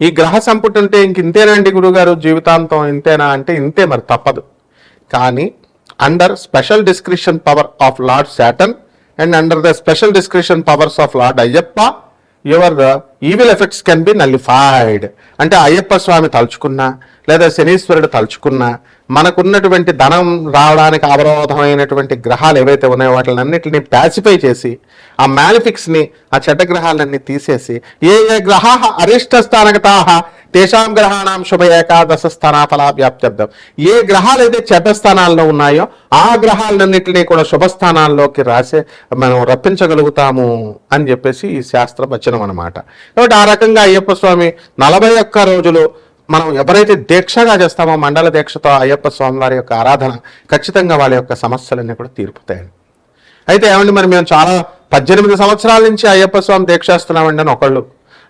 ఈ గ్రహ సంపుటి ఉంటే ఇంక ఇంతేనండి గురుగారు జీవితాంతం ఇంతేనా అంటే ఇంతే మరి తప్పదు. కానీ under special description power of lord Satan and under the special description powers of lord Ayyappa your evil effects can be nullified అంటే అయ్యప్ప స్వామి తలుచుకున్నా లేదా శనీశ్వరుడు తలుచుకున్నా మనకున్నటువంటి ధనం రావడానికి అవరోధమైనటువంటి గ్రహాలు ఏవైతే ఉన్నాయో వాటిని అన్నిటిని ప్యాసిఫై చేసి ఆ మ్యాలిఫిక్స్ని ఆ చెడ్డ గ్రహాలన్నీ తీసేసి ఏ ఏ గ్రహా అరిష్ట స్థానగతా తేషాం గ్రహాణం శుభ ఏకాదశ స్థానాఫల వ్యాప్త్యర్థం. ఏ గ్రహాలు అయితే చెడ్డ స్థానాల్లో ఉన్నాయో ఆ గ్రహాలన్నింటినీ కూడా శుభ స్థానాల్లోకి రాసే మనం రప్పించగలుగుతాము అని చెప్పేసి ఈ శాస్త్ర వచనం అనమాట కాబట్టి ఆ రకంగా అయ్యప్ప స్వామి నలభై ఒక్క రోజులు మనం ఎవరైతే దీక్షగా చేస్తామో మండల దీక్షతో అయ్యప్ప స్వామి వారి యొక్క ఆరాధన ఖచ్చితంగా వాళ్ళ యొక్క సమస్యలన్నీ కూడా తీరుపుతాయండి అయితే ఏమండి మరి మేము చాలా పద్దెనిమిది సంవత్సరాల నుంచి అయ్యప్ప స్వామి దీక్ష చేస్తున్నామండి అని ఒకళ్ళు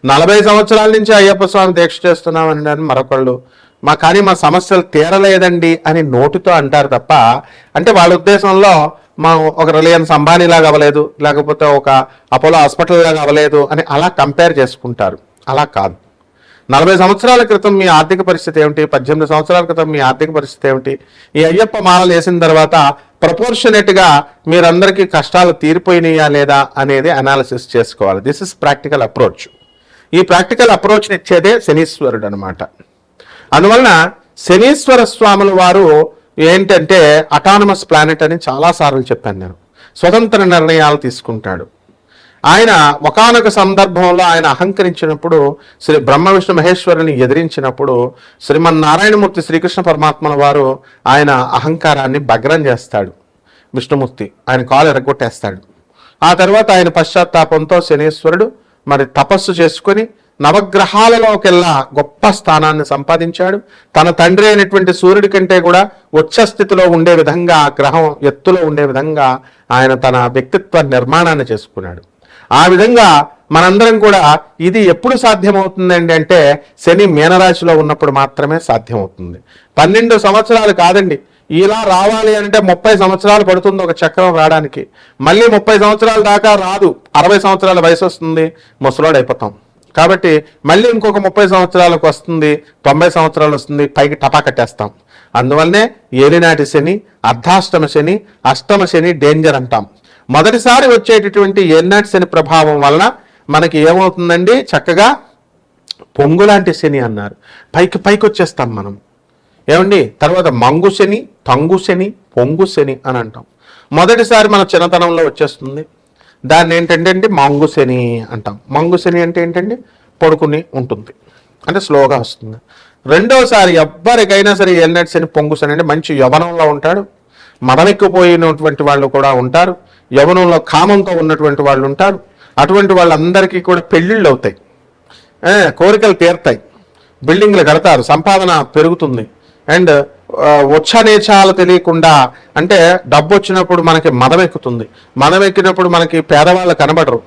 నలభై సంవత్సరాల నుంచి అయ్యప్ప స్వామి దీక్ష చేస్తున్నామండి అని మరొకళ్ళు మా కానీ మా సమస్యలు తీరలేదండి అని నోటితో అంటారు తప్ప అంటే వాళ్ళ ఉద్దేశంలో మా ఒక రిలయన్స్ అంబానీ లాగా అవ్వలేదు లేకపోతే ఒక అపోలో హాస్పిటల్ లాగా అవ్వలేదు అని అలా కంపేర్ చేసుకుంటారు. అలా కాదు. నలభై సంవత్సరాల క్రితం మీ ఆర్థిక పరిస్థితి ఏమిటి? పద్దెనిమిది సంవత్సరాల క్రితం మీ ఆర్థిక పరిస్థితి ఏమిటి? ఈ అయ్యప్ప మాలలు వేసిన తర్వాత ప్రపోర్షనేట్గా మీరందరికీ కష్టాలు తీరిపోయినాయా లేదా అనేది అనాలిసిస్ చేసుకోవాలి. దిస్ ఇస్ ప్రాక్టికల్ అప్రోచ్ ఈ ప్రాక్టికల్ అప్రోచ్ని ఇచ్చేదే శనీశ్వరుడు అనమాట అందువలన శనీశ్వర స్వాముల వారు ఏంటంటే అటానమస్ ప్లానెట్ అని చాలాసార్లు చెప్పాను నేను. స్వతంత్ర నిర్ణయాలు తీసుకుంటాడు. ఆయన ఒకానొక సందర్భంలో ఆయన అహంకరించినప్పుడు శ్రీ బ్రహ్మ విష్ణు మహేశ్వరుని ఎదిరించినప్పుడు శ్రీమన్నారాయణమూర్తి శ్రీకృష్ణ పరమాత్మల వారు ఆయన అహంకారాన్ని భగ్రం చేస్తాడు. విష్ణుమూర్తి ఆయన కాలు ఎరగొట్టేస్తాడు. ఆ తర్వాత ఆయన పశ్చాత్తాపంతో శనీశ్వరుడు మరి తపస్సు చేసుకొని నవగ్రహాలలోకెల్లా గొప్ప స్థానాన్ని సంపాదించాడు. తన తండ్రి అయినటువంటి సూర్యుడి కంటే కూడా ఉచ్చ స్థితిలో ఉండే విధంగా గ్రహం ఎత్తులో ఉండే విధంగా ఆయన తన వ్యక్తిత్వ నిర్మాణాన్ని చేసుకున్నాడు. ఆ విధంగా మనందరం కూడా ఇది ఎప్పుడు సాధ్యమవుతుందండి అంటే శని మీనరాశిలో ఉన్నప్పుడు మాత్రమే సాధ్యమవుతుంది. పన్నెండు సంవత్సరాలు కాదండి. ఇలా రావాలి అంటే ముప్పై సంవత్సరాలు పడుతుంది ఒక చక్రం రావడానికి. మళ్ళీ ముప్పై సంవత్సరాల దాకా రాదు. అరవై సంవత్సరాల వయసు వస్తుంది ముసలోడు అయిపోతాం. కాబట్టి మళ్ళీ ఇంకొక ముప్పై సంవత్సరాలకు వస్తుంది తొంభై సంవత్సరాలు వస్తుంది పైకి టపా కట్టేస్తాం. అందువల్లనే ఏలినాటి శని అర్ధాష్టమ శని అష్టమ శని డేంజర్ అంటాం. మొదటిసారి వచ్చేటటువంటి ఏలినాటి శని ప్రభావం వలన మనకి ఏమవుతుందండి? చక్కగా పొంగులాంటి శని అన్నారు. పైకి పైకి వచ్చేస్తాం మనం. ఏమండి? తర్వాత మంగు శని తంగు శని పొంగు శని అని అంటాం. మొదటిసారి మన చిన్నతనంలో వచ్చేస్తుంది. దాన్ని ఏంటంటే అండి? మంగు శని అంటాం. మంగు శని అంటే ఏంటండి? పడుకుని ఉంటుంది. అంటే స్లోగా వస్తుంది. రెండోసారి ఎవ్వరికైనా సరే ఏలినట్టు శని పొంగు శని అంటే మంచి యవనంలో ఉంటాడు. మదమెక్కిపోయినటువంటి వాళ్ళు కూడా ఉంటారు. యవనంలో కామంతో ఉన్నటువంటి వాళ్ళు ఉంటారు. అటువంటి వాళ్ళందరికీ కూడా పెళ్ళిళ్ళు అవుతాయి. కోరికలు తీరుతాయి. బిల్డింగ్లు కడతారు. సంపాదన పెరుగుతుంది. అండ్ వచ్చనేచాలు తెలియకుండా అంటే డబ్బు వచ్చినప్పుడు మనకి మదం ఎక్కుతుంది మదం ఎక్కినప్పుడు మనకి పేదవాళ్ళు కనబడరు.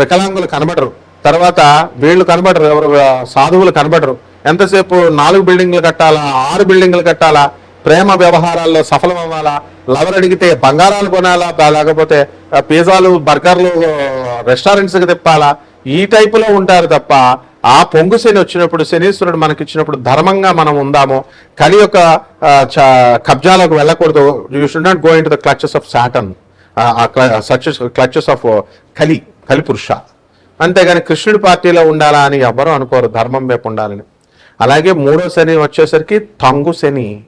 వికలాంగులు కనబడరు. తర్వాత వీళ్ళు కనబడరు. ఎవరు సాధువులు కనబడరు. ఎంతసేపు నాలుగు బిల్డింగ్లు కట్టాలా? ఆరు బిల్డింగ్లు కట్టాలా? ప్రేమ వ్యవహారాల్లో సఫలం అవ్వాలా లవర్ అడిగితే బంగారాలు కొనాలా? లేకపోతే పిజ్జాలు బర్గర్లు రెస్టారెంట్స్కి తిప్పాలా? ఈ టైపులో ఉంటారు తప్ప ఆ పొంగు శని వచ్చినప్పుడు శనీశ్వరుడు మనకి ఇచ్చినప్పుడు ధర్మంగా మనం ఉందాము. కలి యొక్క చ- కబ్జాలకు వెళ్ళకూడదు. You should not go in to the clutches of Satan clutches of Kali Kali Purusha. అంతేగాని కృష్ణుడి పార్టీలో ఉండాలా అని ఎవరు అనుకోరు. ధర్మం వైపు ఉండాలని. అలాగే మూడో శని వచ్చేసరికి తంగు శని.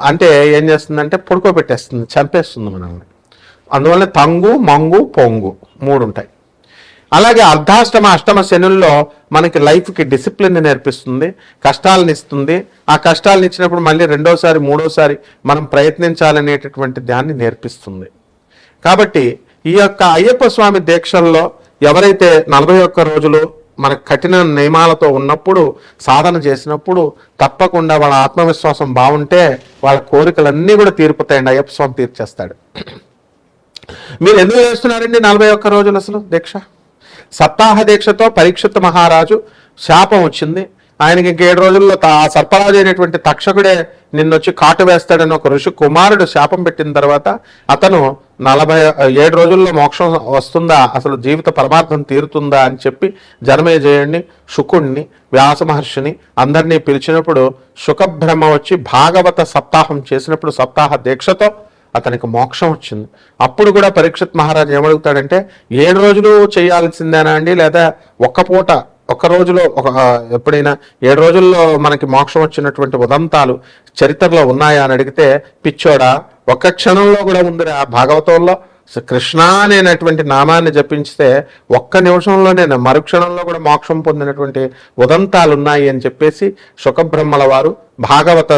అంటే ఏం చేస్తుందంటే పడుకోబెట్టేస్తుంది చంపేస్తుంది మనల్ని. అందువల్ల తంగు మంగు పొంగు మూడు ఉంటాయి. అలాగే అర్ధాష్టమ అష్టమ శనుల్లో మనకి లైఫ్కి డిసిప్లిన్ నేర్పిస్తుంది కష్టాలను ఇస్తుంది. ఆ కష్టాలను ఇచ్చినప్పుడు మళ్ళీ రెండోసారి మూడోసారి మనం ప్రయత్నించాలనేటటువంటి దాన్ని నేర్పిస్తుంది. కాబట్టి ఈ యొక్క అయ్యప్ప స్వామి దీక్షల్లో ఎవరైతే నలభై ఒక్క రోజులు మనకు కఠిన నియమాలతో ఉన్నప్పుడు సాధన చేసినప్పుడు తప్పకుండా వాళ్ళ ఆత్మవిశ్వాసం బాగుంటే వాళ్ళ కోరికలన్నీ కూడా తీరిపోతాయండి. అయ్యప్ప స్వామి తీర్చేస్తాడు. మీరు ఎందుకు చేస్తున్నారండి నలభై ఒక్క రోజులు అసలు దీక్ష? సప్తాహ దీక్షతో పరీక్షిత మహారాజు శాపం వచ్చింది. ఆయనకి ఇంకేడు రోజుల్లో తా- ఆ సర్పరాజు అయినటువంటి తక్షకుడే నిన్నొచ్చి కాటు వేస్తాడని ఒక ఋషి కుమారుడు శాపం పెట్టిన తర్వాత అతను నలభై ఏడు రోజుల్లో మోక్షం వస్తుందా? అసలు జీవిత పరమార్థం తీరుతుందా అని చెప్పి జనమేజయుడిని శుకుణ్ణి వ్యాస మహర్షిని అందరినీ పిలిచినప్పుడు శుకబ్రహ్మ వచ్చి భాగవత సప్తాహం చేసినప్పుడు సప్తాహ దీక్షతో అతనికి మోక్షం వచ్చింది. అప్పుడు కూడా పరీక్షిత్ మహారాజు ఏమడుగుతాడంటే ఏడు రోజులు చేయాల్సిందేనా అండి? లేదా ఒక్క పూట ఒక రోజులో ఒక ఎప్పుడైనా ఏడు రోజుల్లో మనకి మోక్షం వచ్చినటువంటి ఉదంతాలు చరిత్రలో ఉన్నాయా అని అడిగితే పిచ్చోడా ఒక్క క్షణంలో కూడా ఉందిరా భాగవతంలో కృష్ణ అనేటువంటి నామాన్ని జపించితే ఒక్క నిమిషంలోనే మరుక్షణంలో కూడా మోక్షం పొందినటువంటి ఉదంతాలు ఉన్నాయి అని చెప్పేసి సుఖబ్రహ్మల వారు భాగవత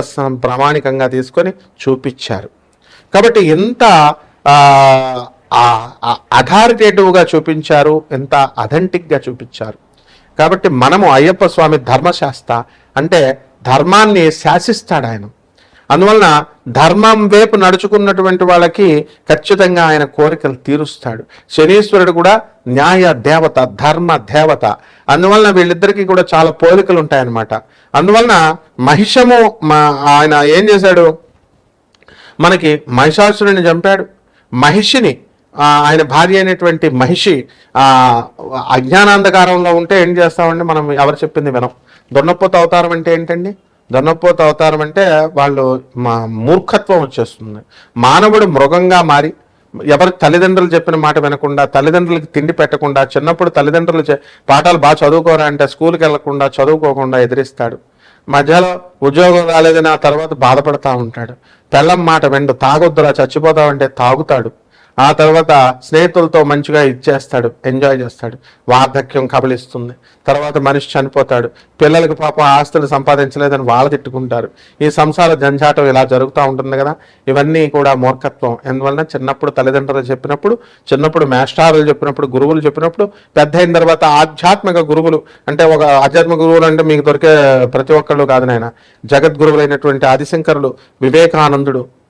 ప్రామాణికంగా తీసుకొని చూపించారు. కాబట్టి ఎంత అథారిటేటివ్గా చూపించారు ఎంత అథెంటిక్గా చూపించారు. కాబట్టి మనము అయ్యప్ప స్వామి ధర్మశాస్త్ర అంటే ధర్మాన్ని శాసిస్తాడు ఆయన. అందువలన ధర్మం వైపు నడుచుకున్నటువంటి వాళ్ళకి ఖచ్చితంగా ఆయన కోరికలు తీరుస్తాడు. శనీశ్వరుడు కూడా న్యాయ దేవత ధర్మ దేవత. అందువలన వీళ్ళిద్దరికీ కూడా చాలా పోలికలు ఉంటాయన్నమాట. అందువలన మహిషము మా ఆయన ఏం చేశాడు? మనకి మహిషాసురుని చంపాడు. మహిషిని ఆయన భార్య అయినటువంటి మహిషి అజ్ఞానాంధకారంలో ఉంటే ఏం చేస్తామండి మనం? ఎవరు చెప్పింది వినం. దొన్నపోత అవతారం అంటే ఏంటండి? దొన్నపోత అవతారం అంటే వాళ్ళు మా మూర్ఖత్వం వచ్చేస్తుంది. మానవుడు మృగంగా మారి ఎవరి తల్లిదండ్రులు చెప్పిన మాట వినకుండా తల్లిదండ్రులకి తిండి పెట్టకుండా చిన్నప్పుడు తల్లిదండ్రులు పాఠాలు బాగా చదువుకోరా అంటే స్కూల్కి వెళ్ళకుండా చదువుకోకుండా ఎదిరిస్తాడు. మధ్యలో ఉద్యోగం రాలేదని ఆ తర్వాత బాధపడతా ఉంటాడు. పెళ్ళం మాట వెండు తాగొద్దురా చచ్చిపోతావంటే తాగుతాడు. ఆ తర్వాత స్నేహితులతో మంచిగా ఇచ్చేస్తాడు ఎంజాయ్ చేస్తాడు. వార్ధక్యం కబలిస్తుంది. తర్వాత మనిషి చనిపోతాడు. పిల్లలకి పాప ఆస్తులు సంపాదించలేదని వాళ్ళు తిట్టుకుంటారు. ఈ సంసార జంజాటం ఇలా జరుగుతూ ఉంటుంది కదా. ఇవన్నీ కూడా మూర్ఖత్వం. ఎందువలన? చిన్నప్పుడు తల్లిదండ్రులు చెప్పినప్పుడు చిన్నప్పుడు మేస్టారులు చెప్పినప్పుడు గురువులు చెప్పినప్పుడు పెద్ద అయిన తర్వాత ఆధ్యాత్మిక గురువులు అంటే ఒక ఆధ్యాత్మిక గురువులు అంటే మీకు దొరికే ప్రతి ఒక్కళ్ళు కాదు నాయన. జగద్గురువులైనటువంటి ఆదిశంకరులు వివేకానందుడు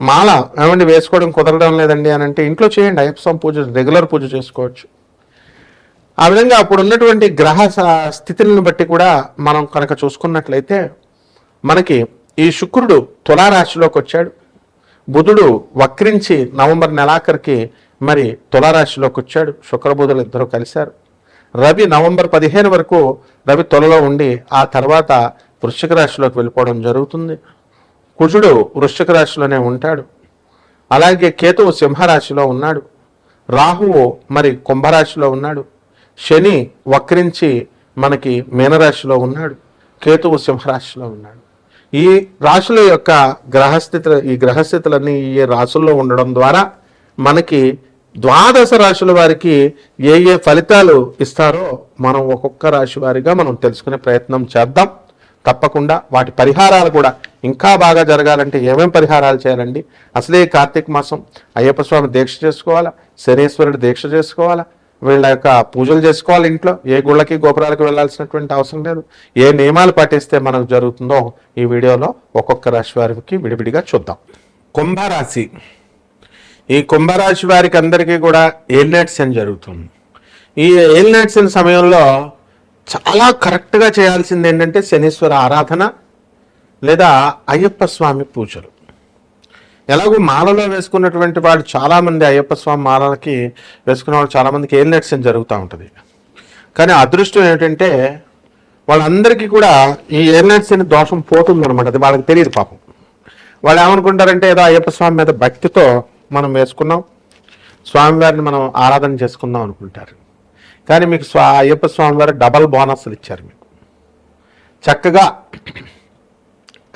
మాల ఏమండి వేసుకోవడం కుదరడం లేదండి అని అంటే ఇంట్లో చేయండి అయ్యప్ప స్వామి పూజ రెగ్యులర్ పూజ చేసుకోవచ్చు. ఆ విధంగా అప్పుడు ఉన్నటువంటి గ్రహ స్థితులను బట్టి కూడా మనం కనుక చూసుకున్నట్లయితే మనకి ఈ శుక్రుడు తులారాశిలోకి వచ్చాడు. బుధుడు వక్రించి నవంబర్ నెలాఖరికి మరి తులారాశిలోకి వచ్చాడు. శుక్రబుధులు ఇద్దరు కలిశారు. రవి నవంబర్ పదిహేను వరకు రవి తొలలో ఉండి ఆ తర్వాత వృశ్చిక రాశిలోకి వెళ్ళిపోవడం జరుగుతుంది. కుజుడు వృశ్చిక రాశిలోనే ఉంటాడు. అలాగే కేతువు సింహరాశిలో ఉన్నాడు. రాహువు మరి కుంభరాశిలో ఉన్నాడు. శని వక్రించి మనకి మీనరాశిలో ఉన్నాడు. కేతువు సింహరాశిలో ఉన్నాడు. ఈ రాశుల యొక్క గ్రహస్థితులు ఈ గ్రహస్థితులన్నీ ఈ రాశుల్లో ఉండడం ద్వారా మనకి ద్వాదశ రాశుల వారికి ఏ ఏ ఫలితాలు ఇస్తారో మనం ఒక్కొక్క రాశి వారిగా మనం తెలుసుకునే ప్రయత్నం చేద్దాం. తప్పకుండా వాటి పరిహారాలు కూడా ఇంకా బాగా జరగాలంటే ఏమేమి పరిహారాలు చేయాలండి? అసలే కార్తీక మాసం అయ్యప్ప స్వామి దీక్ష చేసుకోవాలా? శనీశ్వరుడు దీక్ష చేసుకోవాలా? వీళ్ళ యొక్క పూజలు చేసుకోవాలి ఇంట్లో? ఏ గుళ్ళకి గోపురాలకు వెళ్ళాల్సినటువంటి అవసరం లేదు. ఏ నియమాలు పాటిస్తే మనకు జరుగుతుందో ఈ వీడియోలో ఒక్కొక్క రాశి వారికి విడివిడిగా చూద్దాం. కుంభరాశి. ఈ కుంభరాశి వారికి అందరికీ కూడా ఏల్నాట్సన్ అని జరుగుతుంది. ఈ ఏల్నాట్సన్ సమయంలో చాలా కరెక్ట్గా చేయాల్సింది ఏంటంటే శనీశ్వర ఆరాధన లేదా అయ్యప్ప స్వామి పూజలు. ఎలాగో మాలలో వేసుకున్నటువంటి వాళ్ళు చాలామంది అయ్యప్ప స్వామి మాలలకి వేసుకున్న వాళ్ళు చాలామందికి ఏం అని జరుగుతూ ఉంటుంది. కానీ అదృష్టం ఏంటంటే వాళ్ళందరికీ కూడా ఈ ఏల్నెట్స్ అనే దోషం పోతుంది అనమాట అది వాళ్ళకి తెలియదు పాపం. వాళ్ళు ఏమనుకుంటారంటే ఏదో అయ్యప్ప స్వామి మీద భక్తితో మనం వేసుకున్నాం స్వామివారిని మనం ఆరాధన చేసుకుందాం అనుకుంటారు. కానీ మీకు స్వా అయ్యప్ప స్వామివారు డబల్ బోనస్లు ఇచ్చారు మీకు. చక్కగా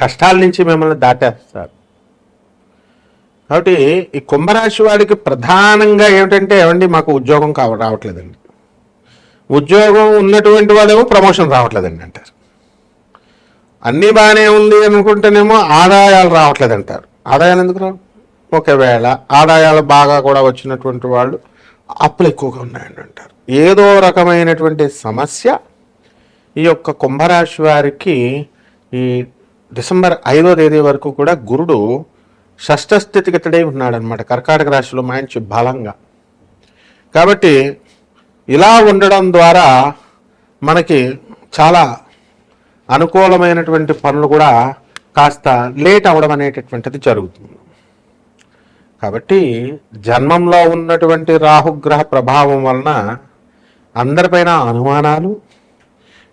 కష్టాల నుంచి మిమ్మల్ని దాటేస్తారు. కాబట్టి ఈ కుంభరాశి వాడికి ప్రధానంగా ఏమిటంటే ఏమండి మాకు ఉద్యోగం కావ రావట్లేదండి. ఉద్యోగం ఉన్నటువంటి వాళ్ళేమో ప్రమోషన్ రావట్లేదండి అంటారు. అన్నీ బాగానే ఉంది అనుకుంటేనేమో ఆదాయాలు రావట్లేదు అంటారు. ఆదాయాలు ఎందుకు రావు? ఒకవేళ ఆదాయాలు బాగా కూడా వచ్చినటువంటి వాళ్ళు అప్పులు ఎక్కువగా ఉన్నాయండి అంటారు. ఏదో రకమైనటువంటి సమస్య ఈ యొక్క కుంభరాశి వారికి ఈ డిసెంబర్ ఐదో తేదీ వరకు కూడా గురుడు షష్ఠస్థితిగతుడై ఉన్నాడనమాట కర్కాటక రాశిలో మంచి బలంగా. కాబట్టి ఇలా ఉండడం ద్వారా మనకి చాలా అనుకూలమైనటువంటి పనులు కూడా కాస్త లేట్ అవడం అనేటటువంటిది జరుగుతుంది. కాబట్టి జన్మంలో ఉన్నటువంటి రాహుగ్రహ ప్రభావం వలన అందరిపైన అనుమానాలు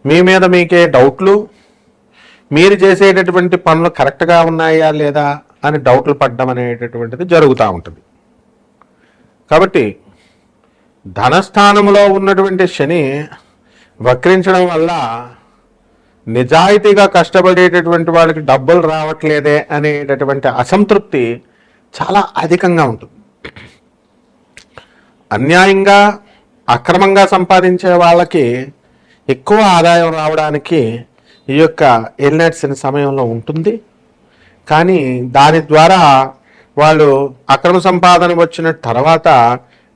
మీ మీద మీకే డౌట్లు మీరు చేసేటటువంటి పనులు కరెక్ట్గా ఉన్నాయా లేదా అని డౌట్లు పడడం అనేటటువంటిది జరుగుతూ ఉంటుంది. కాబట్టి ధనస్థానంలో ఉన్నటువంటి శని వక్రించడం వల్ల నిజాయితీగా కష్టపడేటటువంటి వాళ్ళకి డబ్బులు రావట్లేదే అనేటటువంటి అసంతృప్తి చాలా అధికంగా ఉంటుంది. అన్యాయంగా అక్రమంగా సంపాదించే వాళ్ళకి ఎక్కువ ఆదాయం రావడానికి ఈ యొక్క ఎల్నెట్స్ సమయంలో ఉంటుంది. కానీ దాని ద్వారా వాళ్ళు అక్రమ సంపాదన వచ్చిన తర్వాత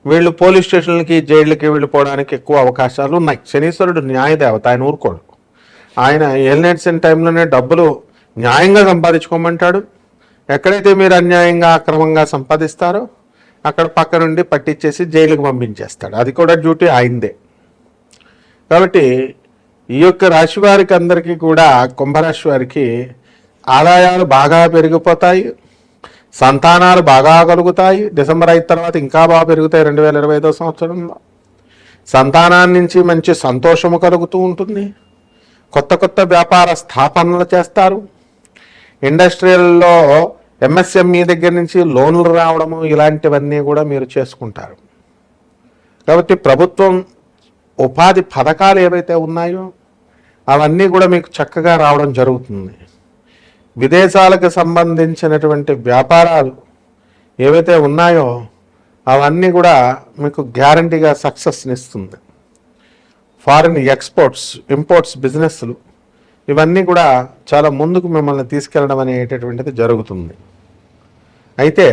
వీళ్ళు పోలీస్ స్టేషన్లకి జైళ్ళకి వెళ్ళిపోవడానికి ఎక్కువ అవకాశాలు ఉన్నాయి. శనీశ్వరుడు న్యాయదేవత ఆయన ఊరుకోడు. ఆయన ఎల్నెట్స్ టైంలోనే డబ్బులు న్యాయంగా సంపాదించుకోమంటాడు. ఎక్కడైతే మీరు అన్యాయంగా అక్రమంగా సంపాదిస్తారో అక్కడ పక్క నుండి పట్టించేసి జైలుకు పంపించేస్తాడు. అది కూడా డ్యూటీ ఆయనదే. కాబట్టి ఈ యొక్క రాశి వారికి అందరికీ కూడా కుంభరాశి వారికి ఆదాయాలు బాగా పెరిగిపోతాయి సంతానాలు బాగా కలుగుతాయి. డిసెంబర్ అయిన తర్వాత ఇంకా బాగా పెరుగుతాయి రెండు వేల ఇరవై ఐదో సంవత్సరంలో. సంతానాన్ని నుంచి మంచి సంతోషము కలుగుతూ ఉంటుంది. కొత్త కొత్త వ్యాపార స్థాపనలు చేస్తారు. ఇండస్ట్రియల్లో ఎంఎస్ఎంఈ దగ్గర నుంచి లోన్లు రావడము ఇలాంటివన్నీ కూడా మీరు చేసుకుంటారు. కాబట్టి ప్రభుత్వం ఉపాధి పథకాలు ఏవైతే ఉన్నాయో అవన్నీ కూడా మీకు చక్కగా రావడం జరుగుతుంది. విదేశాలకు సంబంధించినటువంటి వ్యాపారాలు ఏవైతే ఉన్నాయో అవన్నీ కూడా మీకు గ్యారంటీగా సక్సెస్నిస్తుంది ఫారిన్ ఎక్స్పోర్ట్స్ ఇంపోర్ట్స్ బిజినెస్లు ఇవన్నీ కూడా చాలా ముందుకు మిమ్మల్ని తీసుకెళ్ళడం అనేటటువంటిది జరుగుతుంది. అయితే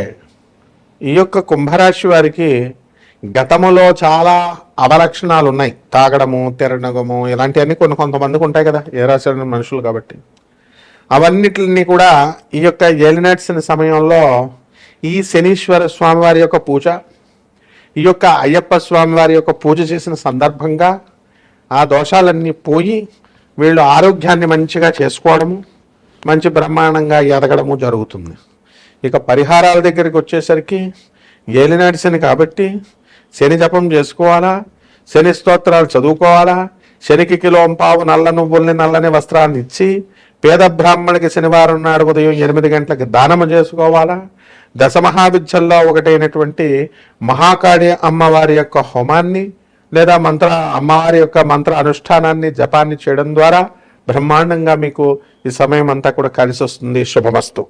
ఈ యొక్క కుంభరాశి వారికి గతములో చాలా అవలక్షణాలు ఉన్నాయి తాగడము తిరగడము ఇలాంటివన్నీ కొన్ని కొంతమందికి ఉంటాయి కదా ఏ రాశి మనుషులు కాబట్టి. అవన్నిటిని కూడా ఈ యొక్క ఏలినట్స్ సమయంలో ఈ శనీశ్వర స్వామివారి యొక్క పూజ ఈ యొక్క అయ్యప్ప స్వామివారి యొక్క పూజ చేసిన సందర్భంగా ఆ దోషాలన్నీ పోయి వీళ్ళు ఆరోగ్యాన్ని మంచిగా చేసుకోవడము మంచి బ్రహ్మాండంగా ఎదగడము జరుగుతుంది. ఇక పరిహారాల దగ్గరికి వచ్చేసరికి ఏలినాటి కాబట్టి శని జపం చేసుకోవాలా? శని స్తోత్రాలు చదువుకోవాలా? శనికి కిలో పావు నల్ల నువ్వుల్ని నల్లని వస్త్రాన్ని ఇచ్చి పేద బ్రాహ్మణికి శనివారం నాడు ఉదయం ఎనిమిది గంటలకు దానము చేసుకోవాలా? దశ మహావిద్యల్లో ఒకటైనటువంటి మహాకాళి అమ్మవారి యొక్క హోమాన్ని లేదా మంత్ర అమ్మవారి యొక్క మంత్ర అనుష్ఠానాన్ని జపాన్ని చేయడం ద్వారా బ్రహ్మాండంగా మీకు ఈ సమయం అంతా కూడా కలిసి వస్తుంది శుభమస్తు.